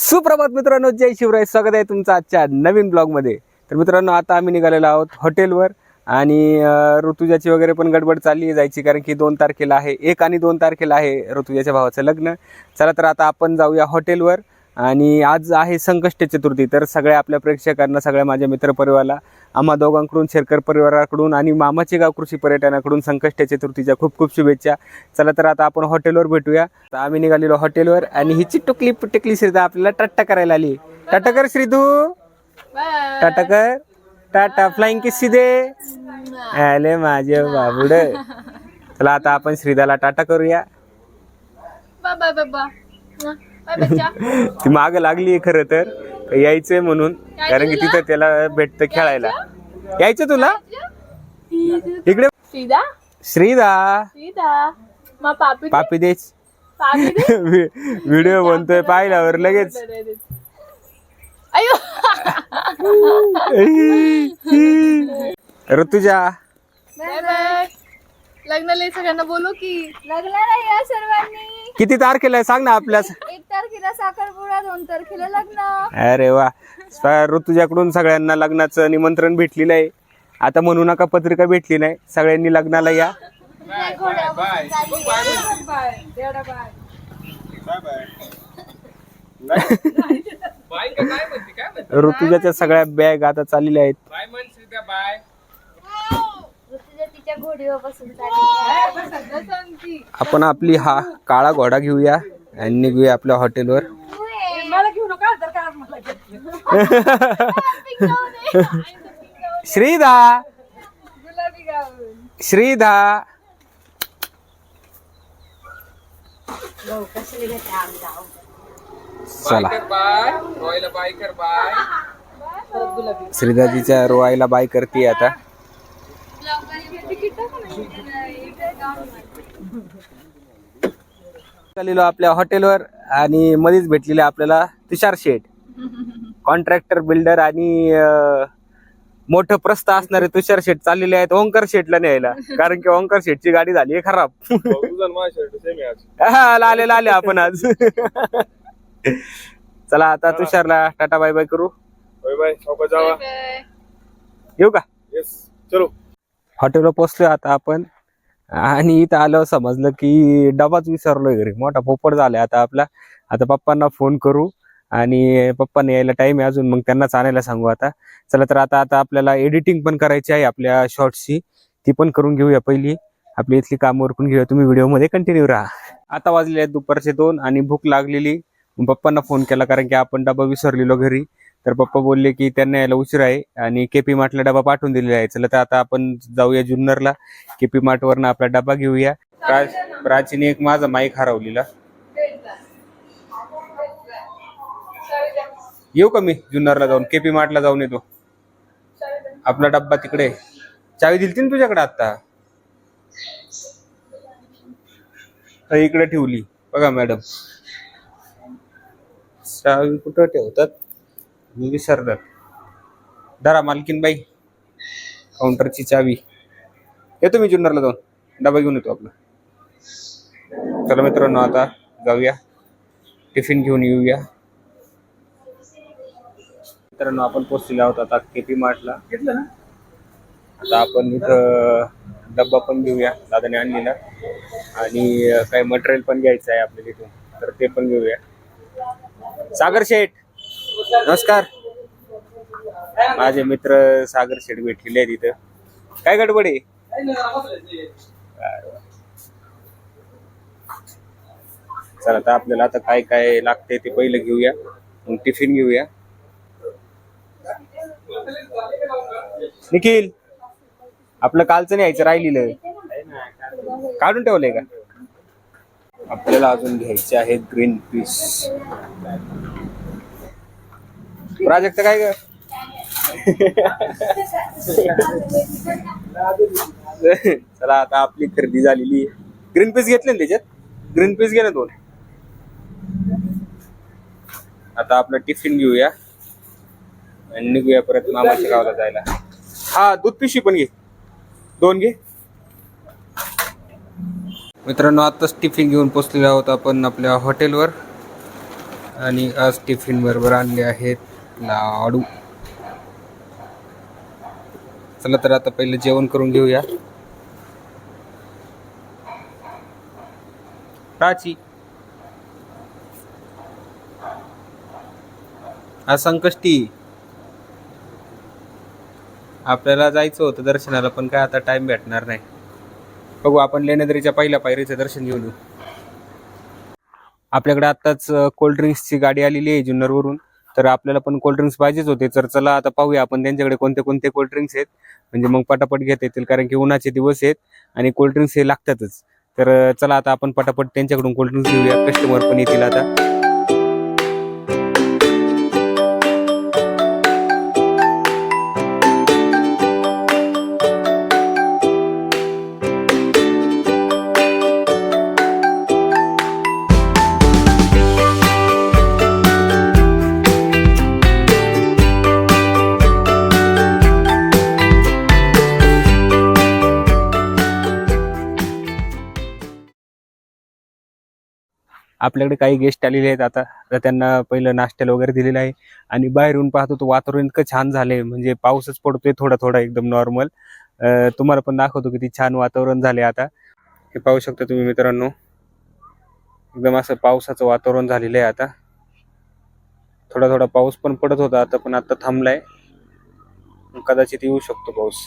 सुप्रभात मित्रांनो जय शिवराय. स्वागत आहे तुमचं आजच्या नवीन ब्लॉगमध्ये. तर मित्रांनो आता आम्ही निघालेलो आहोत हॉटेलवर आणि ऋतुजाची वगैरे पण गडबड चालली आहे जायची कारण की दोन तारखेला आहे एक आणि दोन तारखेला आहे ऋतुजाच्या भावाचं लग्न. चला तर आता आपण जाऊया हॉटेलवर. आणि आज आहे संकष्ट चतुर्थी तर सगळ्या आपल्या प्रेक्षकांना सगळ्या माझ्या मित्रपरिवाराला आम्हा दोघांकडून शेरकर परिवाराकडून आणि मामाचे गाव कृषी पर्यटनाकडून संकष्ट चतुर्थीच्या खूप खूप शुभेच्छा. चला तर आता आपण हॉटेलवर भेटूया. तर आम्ही निघालेलो हॉटेलवर आणि हिची टुकली पुटकली श्रीदा आपल्याला टाटा करायला आली. टाटा कर श्रीदू टाटा कर. टाटा फ्लाइंग किस्सी दे आले माझे बाबुड. चला आता आपण श्रीदाला टाटा करूया. ती माग लागली खरं तर. यायचंय म्हणून कारण की तिथं त्याला भेटतं खेळायला. यायचं तुला? इकडे. सीधा श्रीदा. मा पापी दे. पापी देच. पापी दे. व्हिडिओ बनतोय पाहिल्यावर लगेच. अयो. ऋतुजा. Bye bye. लग्नाला सगळ्यांना बोलू की. लग्नाला या सर्वांनी. किती तारखेला आहे? सांग ना आपल्या एक तारखेला साखरपुडा दोन तारखेला लग्न. अरे वा. ऋतुजाकडून सगळ्यांना लग्नाचं निमंत्रण भेटलेलं आहे. आता म्हणू नका पत्रिका भेटली नाही. सगळ्यांनी लग्नाला या. ऋतुजाच्या सगळ्या बॅग आता चाललेल्या आहेत. तिच्या घोडीवर बसून चालली. सांगती आपण आपली हा काळा घोडा घेऊया आणि निघूया आपल्या हॉटेलवर. मला घेऊ नका तर का मला श्रीदा गुलाबी गाऊन श्रीदा चला. श्रीदाजीच्या रोआईला बाय करते आता. चाललेलो आपल्या हॉटेलवर आणि मध्येच भेटलेले आपल्याला तुषार शेठ. कॉन्ट्रॅक्टर बिल्डर आणि मोठं प्रस्थ असणारे तुषार शेठ चाललेले आहेत ओंकार शेठला न्यायला. कारण की ओंकार शेठची गाडी झाली आहे खराब. हा, लाले लाले आपण आज. चला आता तुषारला टाटा बाय बाय करू. येऊ का? चलो. हॉटेलवर पोचलो आता आपण. आणि इथं आल्यावर समजलं की डबाच विसरलोय घरी. मोठा पोपट झालाय आता आपला. आता पप्पांना फोन करू आणि पप्पांना यायला टाइम आहे अजून. मग त्यांनाच आणायला सांगू आता. चला तर आता आता आपल्याला एडिटिंग पण करायची आहे आपल्या शॉर्ट्सची ती पण करून घेऊया पहिली. आपली इथली कामं उरकून घेऊया. तुम्ही व्हिडिओमध्ये कंटिन्यू राहा. आता वाजले आहेत दुपारचे दोन आणि भूक लागलेली. मग पप्पांना फोन केला कारण की आपण डबा विसरलेलो घरी. तर पप्पा बोलले की त्यांना यायला उशीर आहे आणि केपी मार्टला डबा पाठवून दिलेला आहे. चला तर आता आपण जाऊया जुन्नरला केपी मार्ट वरनं आपला डबा घेऊया. प्राच प्राचीने एक माझा माईक हरवलेला. येऊ का मी जुन्नरला जाऊन? केपी मार्टला जाऊन येतो. आपला डब्बा तिकडे चावी दिलती ना तुझ्याकडे आता? इकडे ठेवली. बघा मॅडम. चावी कुठं ठेवतात? मी विसरतात धरा मालकीन बाई काउंटरची चावी. येतो मी जुन्नरला जाऊन. डबा घेऊन येतो आपला. चला मित्रांनो आता जाऊया. टिफिन घेऊन येऊया. मित्रांनो आपण पोचलेलो आहोत आता केपी मार्टला. घेतलं ना? आता आपण इथं डब्बा पण घेऊया. दादाने आणलेला. आणि काही मटेरियल पण घ्यायचं आहे आपल्या तिथून तर ते पण घेऊया. सागर शेठ. नमस्कार. माझे मित्र सागर शेठ भेटलेले आहेत इथं. काय गडबड आहे? चला आता आपल्याला आता काय काय लागते ते पहिलं घेऊया. मग टिफिन घेऊया. निखिल आपलं कालचं न्यायचं राहिलेलं. काढून ठेवलंय का? आपल्याला अजून घ्यायचे आहेत ग्रीन पीस. प्राजक्त काय ग? चला आता आपली खरेदी झालेली आहे. ग्रीन पीस घेतले ना त्याच्यात? ग्रीन पीस घे ना दोन. आता आपलं टिफिन घेऊया. आणि निघूया परत मामाच्या गावाला जायला. हा दूध पिशवी पण घे. दोन घे. मित्रांनो आताच टिफिन घेऊन पोचलेलो आहोत आपण आपल्या हॉटेलवर आणि आज टिफिन बरोबर आणले आहेत. लाडू. चला तर आता पहिले जेवण करून घेऊया. प्राची आज संकष्टी आपल्याला जायचं होतं दर्शनाला पण काय आता टाइम भेटणार नाही. बघू आपण लेण्याद्रीच्या पहिल्या पायरीचं दर्शन घेऊन येऊ. आपल्याकडे आत्ताच कोल्ड्रिंक्सची गाडी आलेली आहे जुन्नरवरून. तर आपल्याला पण कोल्ड्रिंक्स पाहिजेच होते. तर चला आता पाहूया आपण त्यांच्याकडे कोणते कोणते कोल्ड्रिंक्स आहेत. म्हणजे मग पटापट घेता येतील कारण की उन्हाचे दिवस आहेत आणि कोल्ड्रिंक्स हे लागतातच. तर चला आता आपण पटापट त्यांच्याकडून कोल्ड्रिंक्स घेऊया. कस्टमर पण येतील आता. आपल्याकडे काही गेस्ट आलेले आहेत आता. तर त्यांना पहिलं नाश्त्याला वगैरे दिलेलं आहे. आणि बाहेरून पाहतो तो वातावरण इतकं छान झालंय. म्हणजे पाऊसच पडतोय थोडा थोडा एकदम नॉर्मल तुम्हाला पण दाखवतो किती छान वातावरण झाले आता. हे पाहू शकता तुम्ही मित्रांनो. एकदम असं पावसाचं वातावरण झालेलं आहे आता. थोडा थोडा पाऊस पण पडत होता आता पण आता थांबलाय. कदाचित येऊ शकतो पाऊस.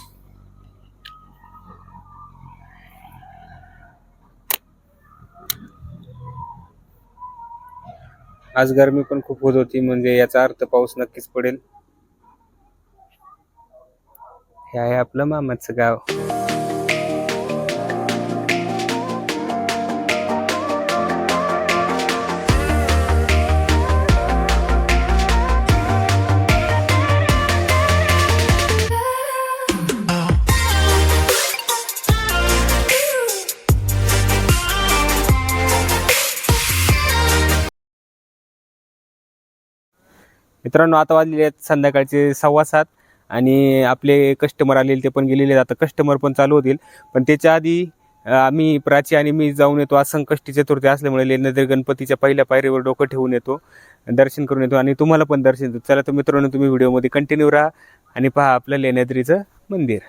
आज गरमी पण खूप होत होती म्हणजे याचा अर्थ पाऊस नक्कीच पडेल. हे आहे आपलं मामाचं गाव. मित्रांनो आता वाजलेले आहेत संध्याकाळचे सव्वा सात आणि आपले कस्टमर आलेले ते पण गेलेले आहेत. आता कस्टमर पण चालू होतील. पण त्याच्या आधी आम्ही प्राची आणि मी जाऊन येतो. आज संकष्टी चतुर्थी असल्यामुळे लेण्याद्री गणपतीच्या पहिल्या पायरीवर डोकं ठेवून येतो. दर्शन करून येतो आणि तुम्हाला पण दर्शन देतो. चला तर मित्रांनो तुम्ही व्हिडिओमध्ये कंटिन्यू राहा आणि पहा आपलं लेण्याद्रीचं मंदिर.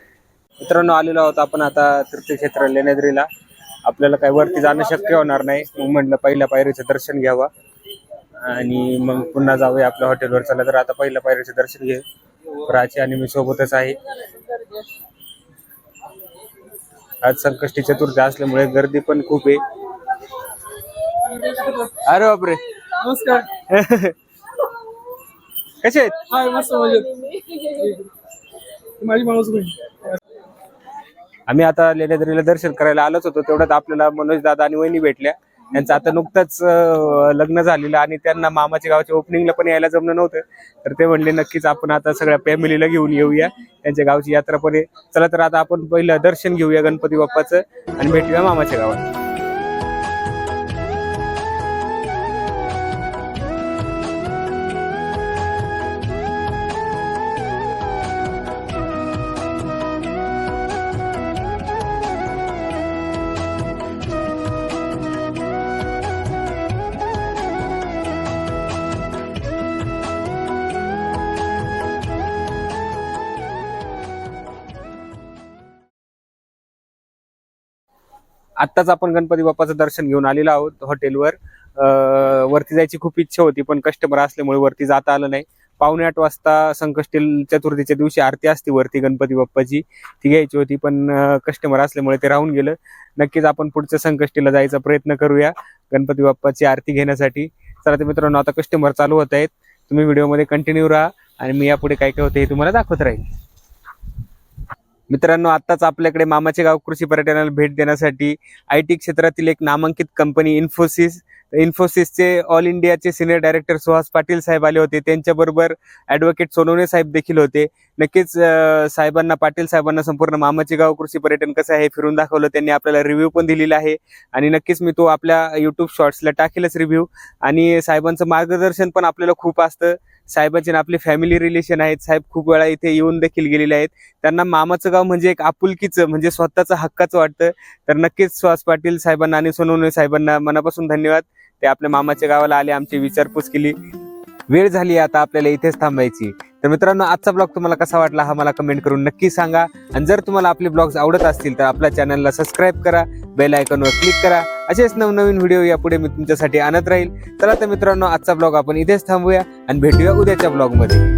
मित्रांनो आलेलो आहोत आपण आता तीर्थक्षेत्र लेण्याद्रीला आपल्याला काही वरती जाणं शक्य होणार नाही. मग म्हटलं पहिल्या पायरीचं दर्शन घ्यावं. आणि मग पुन्हा जाऊया आपल्या हॉटेलवर चला तर आता पहिल्या पायरीचं दर्शन घे प्राची आणि मी सोबतच आहे. आज संकष्टी चतुर्थी असल्यामुळे गर्दी पण खूप आहे. अरे बापरे. नमस्कार. कसे आहेत? हाय मस्त मजेत. माझी माणूस बहीण आम्ही आता लेण्याद्रीला दर्शन करायला आलोच होतो. तेवढ्यात आपल्याला मनोज दादा आणि वहिनी भेटल्या. त्यांचं आता नुकतंच लग्न झालेलं आणि त्यांना मामाच्या गावच्या ओपनिंगला पण यायला जमलं नव्हतं. तर ते म्हणले नक्कीच आपण आता सगळ्या फॅमिलीला घेऊन येऊया. त्यांच्या गावची यात्रा पण चला तर आता आपण पहिलं दर्शन घेऊया गणपती बाप्पाचं आणि भेटूया मामाच्या गावात. आत्ताच आपण गणपती बाप्पाचं दर्शन घेऊन आलेलो आहोत हॉटेलवर. वरती जायची खूप इच्छा होती पण कस्टमर असल्यामुळे वरती जाता आलं नाही. पावणे आठ वाजता संकष्टी चतुर्थीच्या दिवशी आरती असते वरती गणपती बाप्पाची. ती घ्यायची होती पण कस्टमर असल्यामुळे ते राहून गेलं. नक्कीच आपण पुढच्या संकष्टीला जायचा प्रयत्न करूया गणपती बाप्पाची आरती घेण्यासाठी. चला ते मित्रांनो आता कस्टमर चालू होत आहेत. तुम्ही व्हिडिओमध्ये कंटिन्यू राहा आणि मी यापुढे काय काय होते हे तुम्हाला दाखवत राहील. मित्रांनो आत्ताच आपल्याकडे मामाचे गाव कृषी पर्यटनाला भेट देण्यासाठी आय टी क्षेत्रातील एक नामांकित कंपनी इन्फोसिस इन्फोसिसचे ऑल इंडियाचे सिनियर डायरेक्टर सुहास पाटील साहेब आले होते. त्यांच्याबरोबर ॲडव्होकेट सोनवणे साहेब देखील होते. नक्कीच साहेबांना पाटील साहेबांना संपूर्ण मामाचे गाव कृषी पर्यटन कसं आहे फिरून दाखवलं. त्यांनी आपल्याला रिव्ह्यू पण दिलेला आहे. आणि नक्कीच मी तो आपल्या यूट्यूब शॉर्ट्सला टाकेलच रिव्ह्यू आणि साहेबांचं मार्गदर्शन पण आपल्याला खूप असतं. साहेबांचे आणि आपले फॅमिली रिलेशन आहेत. साहेब खूप वेळा इथे येऊन देखील गेलेले आहेत. त्यांना मामाचं गाव म्हणजे एक आपुलकीचं म्हणजे स्वतःचं हक्काचं वाटतं. तर नक्कीच सुहास पाटील साहेबांना आणि सोनवणे साहेबांना मनापासून धन्यवाद. ते आपल्या मामाच्या गावाला आले आमची विचारपूस केली. वेळ झाली आता आपल्याला इथेच थांबायची. तर मित्रांनो आजचा ब्लॉग तुम्हाला कसा वाटला हा मला कमेंट करून नक्की सांगा. आणि जर तुम्हाला आपले ब्लॉग्स आवडत असतील तर आपल्या चॅनलला सबस्क्राईब करा. बेल आयकॉनवर क्लिक करा. असेच नवनवीन व्हिडिओ यापुढे मी तुमच्यासाठी आणत राहील. चला तर मित्रांनो आजचा ब्लॉग आपण इथेच थांबूया आणि भेटूया उद्याच्या ब्लॉगमध्ये